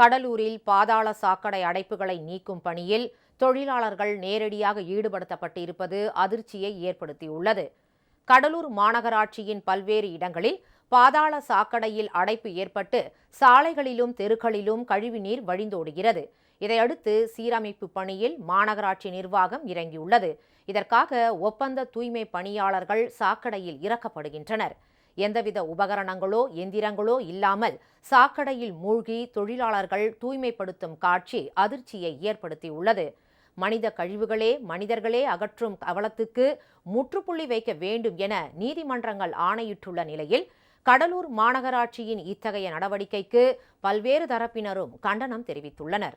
கடலூரில் பாதாள சாக்கடை அடைப்புகளை நீக்கும் பணியில் தொழிலாளர்கள் நேரடியாக ஈடுபடுத்தப்பட்டிருப்பது அதிர்ச்சியை ஏற்படுத்தியுள்ளது. கடலூர் மாநகராட்சியின் பல்வேறு இடங்களில் பாதாள சாக்கடையில் அடைப்பு ஏற்பட்டு சாலைகளிலும் தெருக்களிலும் கழிவுநீர் வழிந்தோடுகிறது. இதையடுத்து சீரமைப்பு பணியில் மாநகராட்சி நிர்வாகம் இறங்கியுள்ளது. இதற்காக ஒப்பந்த தூய்மை பணியாளர்கள் சாக்கடையில் இறக்கப்படுகின்றனர். எந்தவித உபகரணங்களோ எந்திரங்களோ இல்லாமல் சாக்கடையில் மூழ்கி தொழிலாளர்கள் தூய்மைப்படுத்தும் காட்சி அதிர்ச்சியை ஏற்படுத்தியுள்ளது. மனித கழிவுகளே மனிதர்களே அகற்றும் அவலத்துக்கு முற்றுப்புள்ளி வைக்க வேண்டும் என நீதிமன்றங்கள் ஆணையிட்டுள்ள நிலையில் கடலூர் மாநகராட்சியின் இத்தகைய நடவடிக்கைக்கு பல்வேறு தரப்பினரும் கண்டனம் தெரிவித்துள்ளனர்.